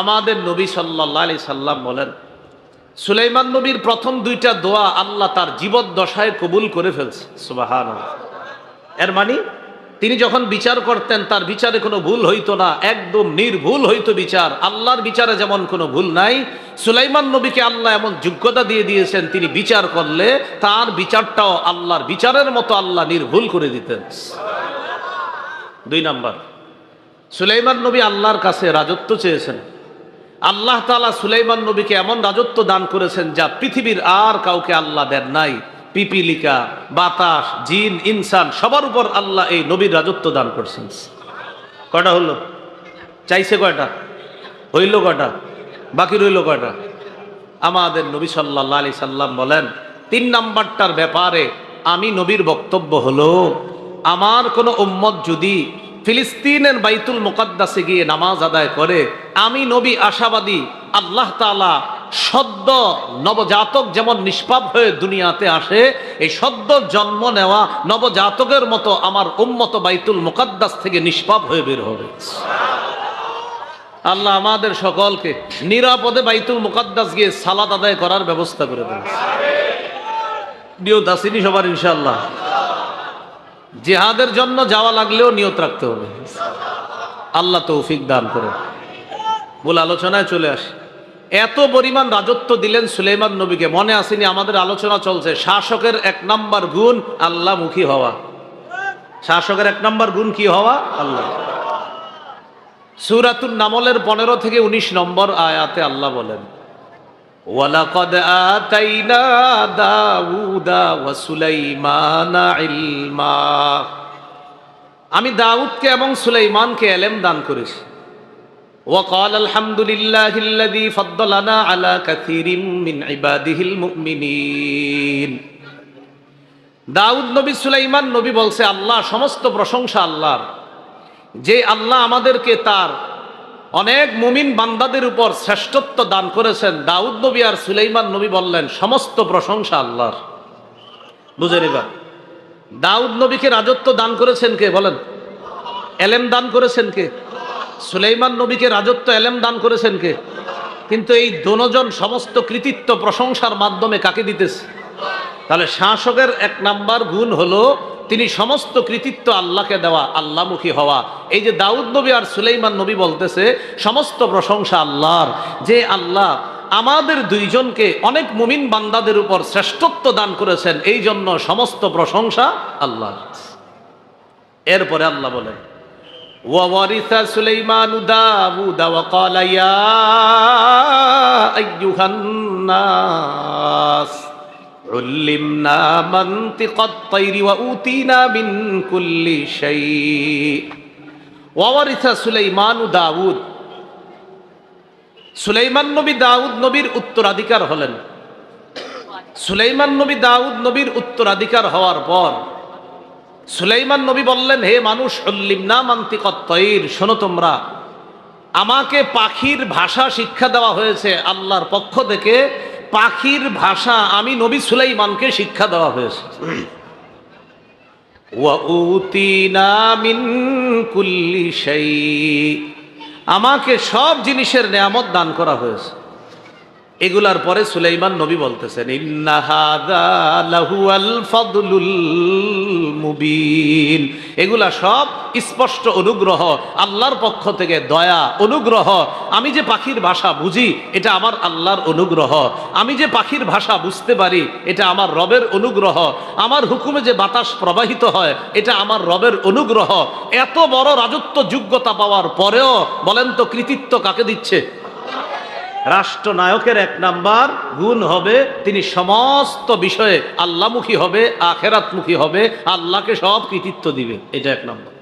আমাদের নবী সাল্লাহ আলি সাল্লাম বলেন, সুলাইমান নবীর প্রথম দুইটা দোয়া আল্লাহ তার জীবদ্দশায় কবুল করে ফেলছে। সুবাহান এর মানে তিনি যখন বিচার করতেন, তার বিচারে কোনো ভুল হইতো না, একদম নির্ভুল হইতো বিচার। আল্লাহর বিচারে যেমন কোনো ভুল নাই, সুলাইমান নবীকে আল্লাহ এমন যোগ্যতা দিয়ে দিয়েছেন, তিনি বিচার করলে তার বিচারটাও আল্লাহর বিচারের মতো আল্লাহ নির্ভুল করে দিতেন। দুই নাম্বার, সুলাইমান নবী আল্লাহর কাছে রাজত্ব চেয়েছেন। আল্লাহ তালা সুলাইমান নবীকে এমন রাজত্ব দান করেছেন যা পৃথিবীর আর কাউকে আল্লাহ দেন নাই। পিপিলিকা, বাতাস, জিন, ইনসান, সবার উপর আল্লাহ এই নবীর রাজত্ব দান করছেন। কয়টা হলো? চাইছে কয়টা? হইল কয়টা? বাকি রইল কয়টা? আমাদের নবী সাল্লাহ আলি সাল্লাম বলেন, তিন নাম্বারটার ব্যাপারে আমি নবীর বক্তব্য হলো, আমার কোনো উম্মত যদি ফিলিস্তিনের বাইতুল মোকাদ্দাসে গিয়ে নামাজ আদায় করে, আমি নবী আশাবাদী, আল্লাহ তালা সদ্য নবজাতক যেমন নিষ্পাপ হয়ে দুনিয়াতে আসে, এই সদ্য জন্ম নেওয়া নবজাতকের মতো আমার উম্মত বাইতুল মোকাদ্দাস থেকে নিষ্পাপ হয়ে বের হবে। আল্লাহ আমাদের সকলকে নিরাপদে বাইতুল মুকাদ্দাস গিয়ে সালাদ আদায় করার ব্যবস্থা করে দেন। নিয়ত আসেনি সবার ইনশাল্লাহ জেহাদের জন্য যাওয়া লাগলেও নিয়ত রাখতে হবে। আল্লাহ তৌফিক দান করে। বলে আলোচনায় চলে আসে। এত পরিমাণ রাজত্ব দিলেন সুলেমান নবীকে, মনে আসেনি আমাদের আলোচনা চলছে। শাসকের এক নাম্বার গুণ আল্লাহ মুখী হওয়া। শাসকের এক নাম্বার গুণ কি হওয়া? আল্লাহ। সুরাতুল নামলের পনেরো থেকে ১৯ নম্বর আয়াতে আল্লাহ বলেন ওয়ালাকাদ আতাইনা দাউদা ওয়া সুলাইমানা ইলমা আমি দাউদকে এবং সুলাইমানকে এলেম দান করেছি وقال الحمد لله الذي فضلنا على كثير من عباده المؤمنين দাউদ নবী সুলাইমান নবী বলছে আল্লাহ সমস্ত প্রশংসা আল্লাহর যে আল্লাহ আমাদেরকে তার অনেক মুমিন বান্দাদের উপর শ্রেষ্ঠত্ব দান করেছেন। দাউদ নবী আর সুলাইমান নবী বললেন, সমস্ত প্রশংসা আল্লাহর। বুঝে এবার দাউদ নবীকে রাজত্ব দান করেছেন কে? বলেন। এলেম দান করেছেন কে? সুলাইমান নবীকে রাজত্ব, এলেম দান করেছেন কে? কিন্তু এই দোনোজন সমস্ত কৃতিত্ব প্রশংসার মাধ্যমে কাকে দিতেছে? তাহলে শাসকের এক নাম্বার গুণ হলো তিনি সমস্ত কৃতিত্ব আল্লাহকে দেওয়া আল্লাহমুখী হওয়া এই যে দাউদ নবী আর সুলাইমান নবী বলতেছে সমস্ত প্রশংসা আল্লাহর যে আল্লাহ আমাদের দুইজনকে অনেক মুমিন বান্দাদের উপর শ্রেষ্ঠত্ব দান করেছেন এই জন্য সমস্ত প্রশংসা আল্লাহ এরপরে আল্লাহ বলেন وورث سليمان داود وقال يا أيها الناس علمنا منطق الطير وأوتينا من كل شيء وورث سليمان داود সুলাইমান নবী দাউদ নবীর উত্তরাধিকার হলেন সুলাইমান নবী দাউদ নবীর উত্তরাধিকার হওয়ার পর সুলাইমান নবী বললেন হে মানুষ উল্লিমনা মান্তিকত্তইর শোনো তোমরা আমাকে পাখির ভাষা শিক্ষা দেওয়া হয়েছে আল্লাহর পক্ষ থেকে পাখির ভাষা আমি নবী সুলাইমানকে শিক্ষা দেওয়া হয়েছে। আমাকে সব জিনিসের নেয়ামত দান করা হয়েছে। এগুলার পরে সুলাইমান নবী বলতেছেন মুবিন। এগুলা সব স্পষ্ট অনুগ্রহ, আল্লাহর পক্ষ থেকে দয়া, অনুগ্রহ। আমি যে পাখির ভাষা বুঝি, এটা আমার আল্লাহর অনুগ্রহ। আমি যে পাখির ভাষা বুঝতে পারি, এটা আমার রবের অনুগ্রহ। আমার হুকুমে যে বাতাস প্রবাহিত হয়, এটা আমার রবের অনুগ্রহ। এত বড় রাজত্ব যোগ্যতা পাওয়ার পরেও বলেন তো কৃতিত্ব কাকে দিচ্ছে? রাষ্ট্রনায়কের এক নাম্বার গুণ হবে, তিনি সমস্ত বিষয়ে আল্লাহমুখী হবে, আখেরাতমুখী হবে, আল্লাহকে সব কৃতিত্ব দিবে। এটা এক নাম্বার।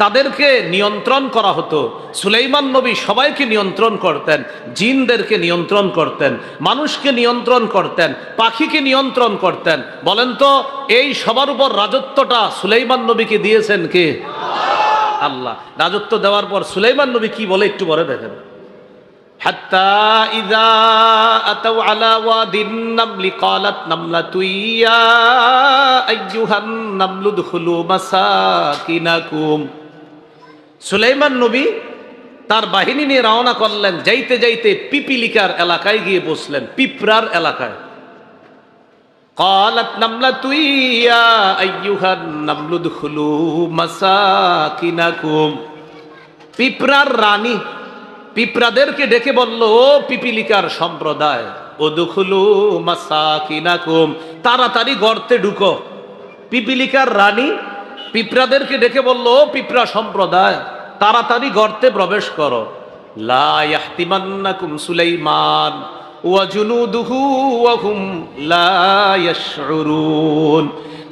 তাদেরকে নিয়ন্ত্রণ করা হতো সুলাইমান নবী সবাইকে নিয়ন্ত্রণ করতেন জিনদেরকে নিয়ন্ত্রণ করতেন মানুষকে নিয়ন্ত্রণ করতেন পাখিকে নিয়ন্ত্রণ করতেন বলেন তো এই সবার উপর রাজত্বটা সুলাইমান নবীকে দিয়েছেন কে আল্লাহ রাজত্ব দেওয়ার পর সুলাইমান নবী কি বলে একটু বলে দেখেন حتى إذا أتوا على واد النمل قالت نملة يا أيها النمل ادخلوا مساكنكم সুলাইমান নবী তার বাহিনী নিয়ে রওনা করলেন যাইতে যাইতে পিপিলিকার এলাকায় গিয়ে বসলেন পিপরার এলাকায় قالت نملة يا أيها النمل ادخلوا مساكنكم পিপরার রানী পিঁপড়াদেরকে ডেকে বলল ও পিপিলিকার সম্প্রদায় ও দুখুলু মাসাকিনাকুম তাড়াতাড়ি গর্তে ঢুকো পিপিলিকার রানী পিঁপড়াদেরকে ডেকে বলল পিঁপড়া সম্প্রদায় তাড়াতাড়ি গর্তে প্রবেশ করো।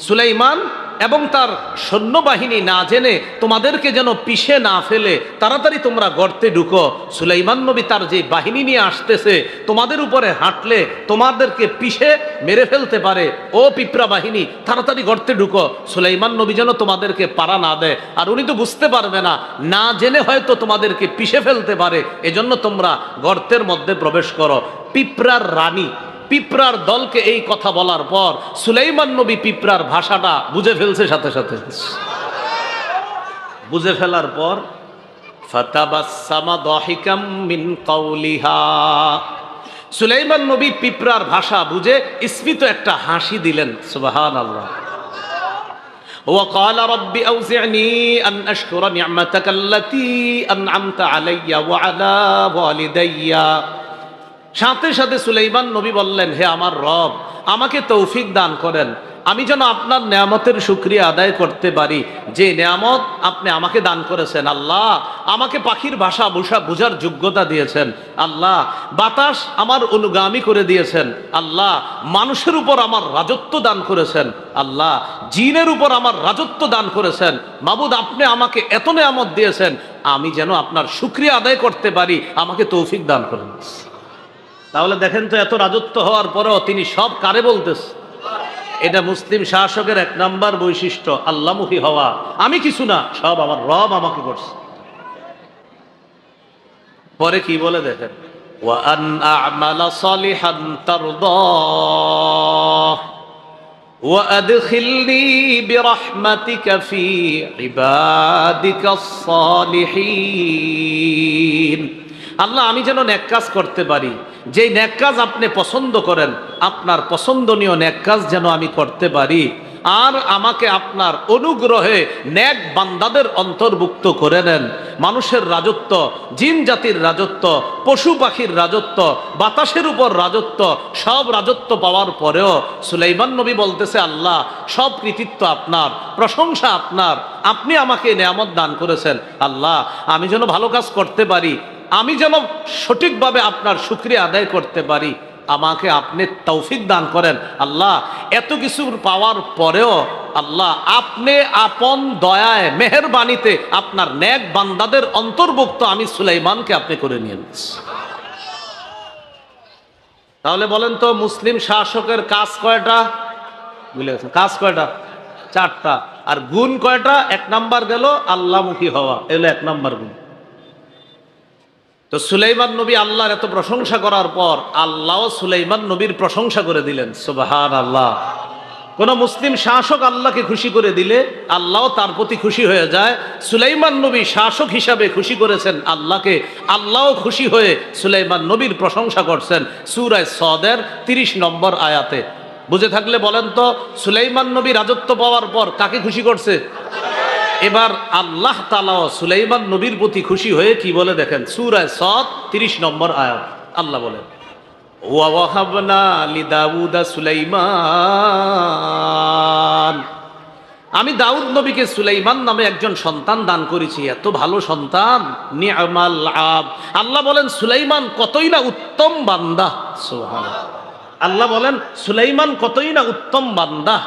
সুলাইমান এবং তার সৈন্যবাহিনী না জেনে তোমাদেরকে যেন পিষে না ফেলে, তাড়াতাড়ি তোমরা গর্তে ঢুকো। সুলাইমান নবী তার যে বাহিনী নিয়ে আসতেছে, তোমাদের উপরে হাঁটলে তোমাদেরকে পিষে মেরে ফেলতে পারে। ও পিঁপড়া বাহিনী, তাড়াতাড়ি গর্তে ঢুকো। সুলাইমান নবী যেন তোমাদেরকে পারা না দেয়। আর উনি তো বুঝতে পারবে না না জেনে হয়তো তোমাদেরকে পিষে ফেলতে পারে। এজন্য তোমরা গর্তের মধ্যে প্রবেশ করো। পিঁপড়ার রানী পিঁপড়ার দলকে এই কথা বলার পর সুলাইমান নবী পিঁপড়ার ভাষাটা বুঝে ফেলছে সাথে সাথে বুঝে ফেলার পর ফাতাবাসামা দহিকাম মিন কাউলিহা সুলাইমান নবী পিঁপড়ার ভাষা বুঝে স্মিত একটা হাসি দিলেন সুবাহান আল্লাহ وقال رب أوزعني أن أشكر نعمتك التي أنعمت علي وعلى والدي সাথে সাথে সুলাইমান নবী বললেন, হে আমার রব, আমাকে তৌফিক দান করেন। আমি যেন আপনার নেয়ামতের সুক্রিয়া আদায় করতে পারি। যে নেয়ামত আপনি আমাকে দান করেছেন, আল্লাহ, আমাকে পাখির ভাষা বুঝা বুঝার যোগ্যতা দিয়েছেন, আল্লাহ, বাতাস আমার অনুগামী করে দিয়েছেন, আল্লাহ, মানুষের উপর আমার রাজত্ব দান করেছেন, আল্লাহ, জিনের উপর আমার রাজত্ব দান করেছেন। মাবুদ, আপনি আমাকে এত নেয়ামত দিয়েছেন, আমি যেন আপনার সুক্রিয়া আদায় করতে পারি। আমাকে তৌফিক দান করেন। তাহলে দেখেন তো এত রাজত্ব হওয়ার পরেও তিনি সব কারে বলতেছে এটা মুসলিম শাসকের এক নাম্বার বৈশিষ্ট্য আল্লামুখী হওয়া আমি কিছু না সব আমার রব আমাকে করছে পরে কি বলে দেখেন وأن أعمل صالحا ترضاه وأدخلني برحمتك في عبادك الصالحين আল্লাহ, আমি যেন ন্যাক কাজ করতে পারি। যেই ন্যাক কাজ আপনি পছন্দ করেন, আপনার পছন্দনীয় ন্যাক কাজ যেন আমি করতে পারি। আর আমাকে আপনার অনুগ্রহে ন্যাক বান্দাদের অন্তর্ভুক্ত করে নেন। মানুষের রাজত্ব, জিন জাতির রাজত্ব, পশু পাখির রাজত্ব, বাতাসের উপর রাজত্ব, সব রাজত্ব পাওয়ার পরেও সুলাইমান নবী বলতেছে, আল্লাহ, সব কৃতিত্ব আপনার, প্রশংসা আপনার। আপনি আমাকে নেয়ামত দান করেছেন। আল্লাহ, আমি যেন ভালো কাজ করতে পারি আমি যেন সঠিকভাবে আপনার শুক্রিয়া আদায় করতে পারি, আমাকে আপনি তৌফিক দান করেন। আল্লাহ, এত কিছুর পাওয়ার পরেও আল্লাহ, আপনি আপন দয়ায়, মেহরবানিতে আপনার ন্যাক বান্দাদের অন্তর্ভুক্ত আমি সুলাইমানকে আপনি করে নিয়ে তাহলে বলেন তো, মুসলিম শাসকের কাজ কয়টা? বুঝলে গেছেন? কাজ কয়টা? চারটা। আর গুণ কয়টা? এক নাম্বার গেল আল্লাহমুখী হওয়া। এলো এক নাম্বার গুণ। তো সুলাইমান নবী আল্লাহর এত প্রশংসা করার পর আল্লাহ সুলাইমান নবীর প্রশংসা করে দিলেন সুবাহান আল্লাহ কোন মুসলিম শাসক আল্লাহকে খুশি করে দিলে আল্লাহ তার প্রতি খুশি হয়ে যায়, সুলাইমান নবী শাসক হিসাবে খুশি করেছেন আল্লাহকে আল্লাহ খুশি হয়ে সুলাইমান নবীর প্রশংসা করছেন, সুরায় সদের তিরিশ নম্বর আয়াতে। বুঝে থাকলে বলেন তো, সুলাইমান নবী রাজত্ব পাওয়ার পর কাকে খুশি করছে? এবার আল্লাহ তালা সুলাইমান নবীর প্রতি খুশি হয়ে কি বলে দেখেন? সুরায় সৎ তিরিশ নম্বর আয়াত। আল্লাহ বলেন সুলাইমান। আমি দাউদ নবীকে সুলাইমান নামে একজন সন্তান দান করেছি, এত ভালো সন্তান। আল্লাহ বলেন, সুলাইমান কতই না উত্তম বান্দা। সুবহান আল্লাহ বলেন, সুলাইমান কতই না উত্তম বান্দা।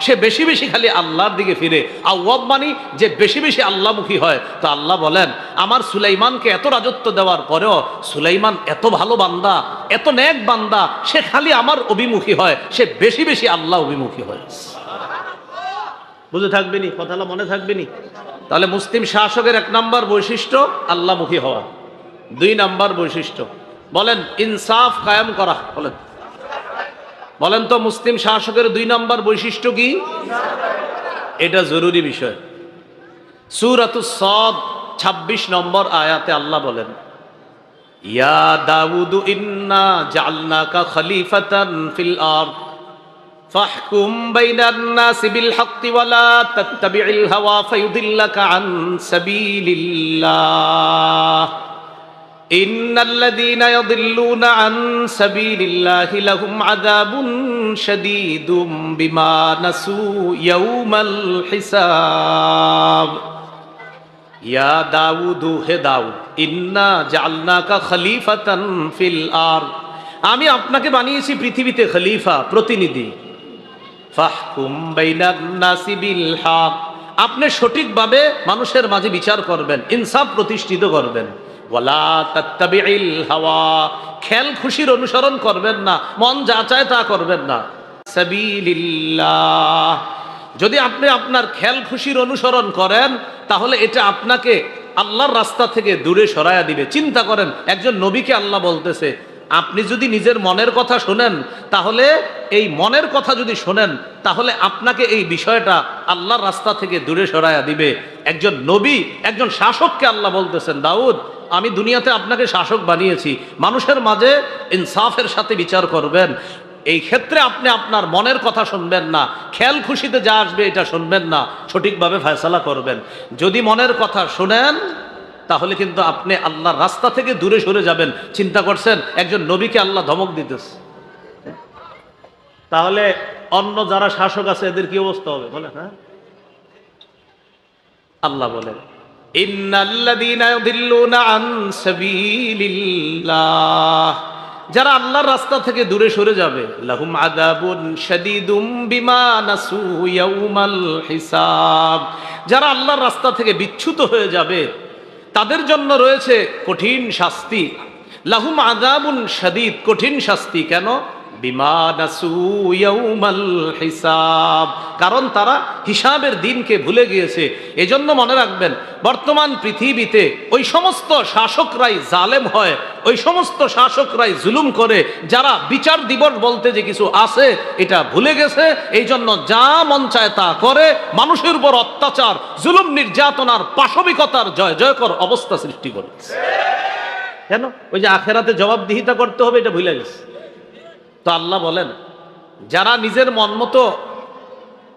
সে বেশি বেশি খালি আল্লাহর দিকে ফিরে। আউয়াব মানে যে বেশি বেশি আল্লাহমুখী হয়। তো আল্লাহ বলেন, আমার সুলাইমানকে এত রাজত্ব দেওয়ার পরেও সুলাইমান এত ভালো বান্দা, এত ন্যাক বান্দা, সে খালি আমার অভিমুখী হয়। সে বেশি বেশি আল্লাহ অভিমুখী হয়। বুঝে থাকবে নি? কথাটা মনে থাকবে নি? তাহলে মুসলিম শাসকের এক নাম্বার বৈশিষ্ট্য আল্লাহমুখী হওয়া। দুই নাম্বার বৈশিষ্ট্য। বলেন, ইনসাফ কায়েম করা। বলেন বলেন তো মুসলিম শাসকের দুই নাম্বার বৈশিষ্ট্য কি এটা জরুরি বিষয় সুরাতু সদ ২৬ নম্বর আয়াতে আল্লাহ বলেন ইয়া দাউদু ইন্না জাআলনাকা খলিফাতান ফিল আরদ فاحكم بين الناس بالحق ولا تتبع الهوى فيضلك عن سبيل الله ইন্নাল্লাযীনা ইয়াদিল্লুনা আন সাবিলিল্লাহি লাহুম আযাবুন শাদীদুম বিমা নাসু ইয়াউমাল হিসাব। ইয়া হে দাউদ, ইন্না জাআলনাকা খলিফাতান ফিল আরদ। আমি আপনাকে বানিয়েছি পৃথিবীতে খলিফা, প্রতিনিধি। ফাহকুম বাইনান নাসি বিল আপনি সঠিকভাবে মানুষের মাঝে বিচার করবেন, ইনসাফ প্রতিষ্ঠিত করবেন। হাওয়া। খেল খুশির অনুসরণ করবেন না, মন যা চায় তা করবেন না। যদি আপনি আপনার খেল খুশির অনুসরণ করেন, তাহলে এটা আপনাকে আল্লাহর রাস্তা থেকে দূরে সরাইয়া দিবে। চিন্তা করেন, একজন নবীকে আল্লাহ বলতেছে, আপনি যদি নিজের মনের কথা শোনেন, তাহলে এই মনের কথা যদি শোনেন, তাহলে আপনাকে এই বিষয়টা আল্লাহর রাস্তা থেকে দূরে সরাইয়া দিবে। একজন নবী, একজন শাসককে আল্লাহ বলতেছেন, দাউদ আমি দুনিয়াতে আপনাকে শাসক বানিয়েছি। মানুষের মাঝে ইনসাফের সাথে বিচার করবেন। এই ক্ষেত্রে আপনি আপনার মনের কথা শুনবেন না। খেয়াল খুশিতে যা আসবে এটা শুনবেন না। সঠিকভাবে ফয়সালা করবেন। যদি মনের কথা শুনেন, তাহলে কিন্তু আপনি আল্লাহর রাস্তা থেকে দূরে সরে যাবেন। চিন্তা করছেন, একজন নবীকে আল্লাহ ধমক দিতেছে। তাহলে অন্য যারা শাসক আছে, এদের কি অবস্থা হবে? বলে হ্যাঁ? আল্লাহ বলেন। যারা আল্লাহর রাস্তা থেকে দূরে সরে যাবে যারা আল্লাহর রাস্তা থেকে বিচ্যুত হয়ে যাবে, তাদের জন্য রয়েছে কঠিন শাস্তি। লাহুম আদাবুন শাদীদ, কঠিন শাস্তি কেন? হিসাব। কারণ তারা হিসাবের দিনকে ভুলে গিয়েছে। এজন্য মনে রাখবেন, বর্তমান পৃথিবীতে ওই সমস্ত শাসকরাই জালেম হয়, ওই সমস্ত শাসকরাই জুলুম করে, যারা বিচার দিবস বলতে যে কিছু আছে, এটা ভুলে গেছে। এই জন্য যা মন চায় তা করে। মানুষের উপর অত্যাচার, জুলুম নির্যাতনার পাশবিকতার জয়, জয়কর অবস্থা সৃষ্টি করেছে। কেন? ওই যে আখেরাতে জবাবদিহিতা করতে হবে, এটা ভুলে গেছে। তো আল্লাহ বলেন, যারা নিজের মন মতো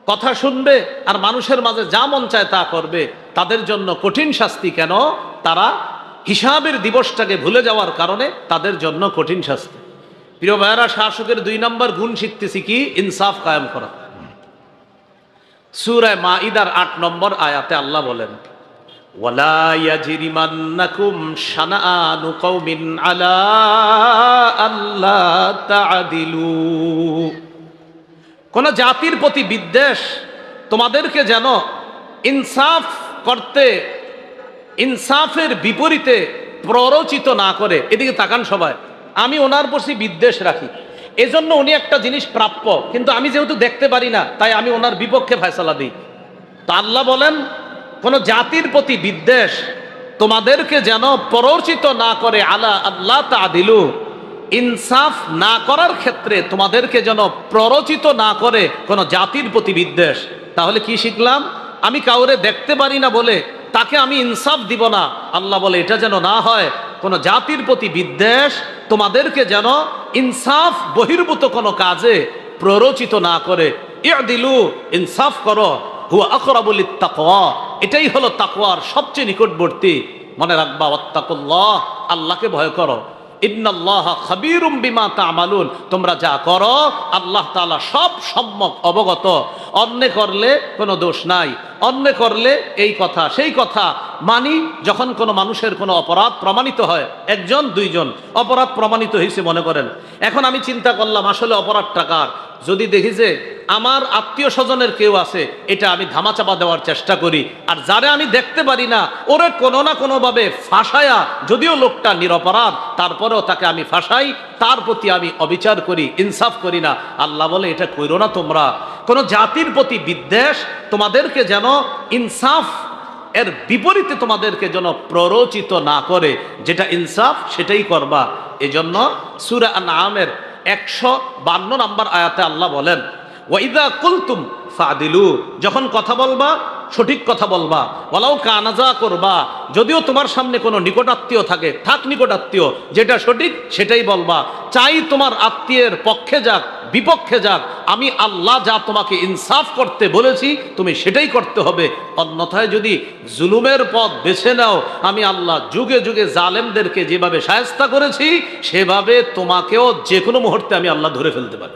কথা শুনবে আর মানুষের মাঝে যা মন চায় তা করবে, তাদের জন্য কঠিন শাস্তি কেন? তারা হিসাবের দিবসটাকে ভুলে যাওয়ার কারণে তাদের জন্য কঠিন শাস্তি। প্রিয় ভাইয়েরা, শাসকের দুই নম্বর গুণ শিখতেছি কি? ইনসাফ কায়েম করা। সুরায় মা ইদার আট নম্বর আয়াতে আল্লাহ বলেন ولا يجرمنكم شنآن قوم على ألا تعدلوا কোন জাতির প্রতি বিদ্বেষ তোমাদেরকে যেন ইনসাফ করতে ইনসাফের বিপরীতে প্ররোচিত না করে এদিকে তাকান সবাই আমি ওনার প্রতি বিদ্বেষ রাখি এজন্য উনি একটা জিনিস প্রাপ্য কিন্তু আমি যেহেতু দেখতে পারি না তাই আমি ওনার বিপক্ষে ফয়সালা দিই তো আল্লাহ বলেন কোন জাতির প্রতি বিদ্বেষ তোমাদেরকে যেন প্ররোচিত না করে, আলা আল্লাহ তা দিলু ইনসাফ না করার ক্ষেত্রে তোমাদেরকে যেন প্ররোচিত না করে কোনো জাতির প্রতি বিদ্বেষ। তাহলে কি শিখলাম? আমি কাউরে দেখতে পারি না বলে তাকে আমি ইনসাফ দিব না। আল্লাহ বলে, এটা যেন না হয়, কোন জাতির প্রতি বিদ্বেষ তোমাদেরকে যেন ইনসাফ বহির্ভূত কোনো কাজে প্ররোচিত না করে। ইয়া দিলু ইনসাফ করো। হুয়া আকরাবুল তাকওয়া এটাই হলো তাকুয়ার সবচেয়ে নিকটবর্তী। মনে রাখবা অত্তাকুল্লাহ আল্লাহকে ভয় করো। ইন্নাল্লাহ খাবীরুম বিমা তা'মালুন, তোমরা যা করো, আল্লাহ তাআলা সব সম্যক অবগত। অন্য করলে কোনো দোষ নাই, অন্য করলে এই কথা, সেই কথা মানি যখন কোনো মানুষের কোনো অপরাধ প্রমাণিত হয়, একজন, দুইজন, অপরাধ প্রমাণিত হয়েছে মনে করেন। এখন আমি চিন্তা করলাম, আসলে অপরাধ টাকার যদি দেখি যে আমার আত্মীয় স্বজনের কেউ আছে, এটা আমি ধামাচাপা দেওয়ার চেষ্টা করি, আর যারা আমি দেখতে পারি না, ওরে কোনো না কোনোভাবে ফাঁসায়া, যদিও লোকটা নিরপরাধ, তারপরেও তাকে আমি ফাঁসাই, তার প্রতি আমি অবিচার করি, ইনসাফ করি না। আল্লাহ বলে, এটা কইরো না তোমরা। কোন জাতির প্রতি বিদ্বেষ তোমাদেরকে যেন ইনসাফ এর বিপরীতে তোমাদেরকে যেন প্ররোচিত না করে, যেটা ইনসাফ সেটাই করবা। এজন্য সুরা নামের একশো বান্ন নম্বর আয়াতে আল্লাহ বলেন ওয়াইদা কুলতুম ফাদিলু যখন কথা বলবা সঠিক কথা বলবা। বলাও কানাজা করবা, যদিও তোমার সামনে কোনো নিকটাত্মীয় থাকে, থাক নিকটাত্মীয়, যেটা সঠিক সেটাই বলবা। চাই তোমার আত্মীয়ের পক্ষে যাক, বিপক্ষে যাক, আমি আল্লাহ যা তোমাকে ইনসাফ করতে বলেছি, তুমি সেটাই করতে হবে। অন্যথায় যদি জুলুমের পথ বেছে নাও, আমি আল্লাহ যুগে যুগে জালেমদেরকে যেভাবে সায়স্তা করেছি, সেভাবে তোমাকেও যে কোনো মুহূর্তে আমি আল্লাহ ধরে ফেলতে পারি।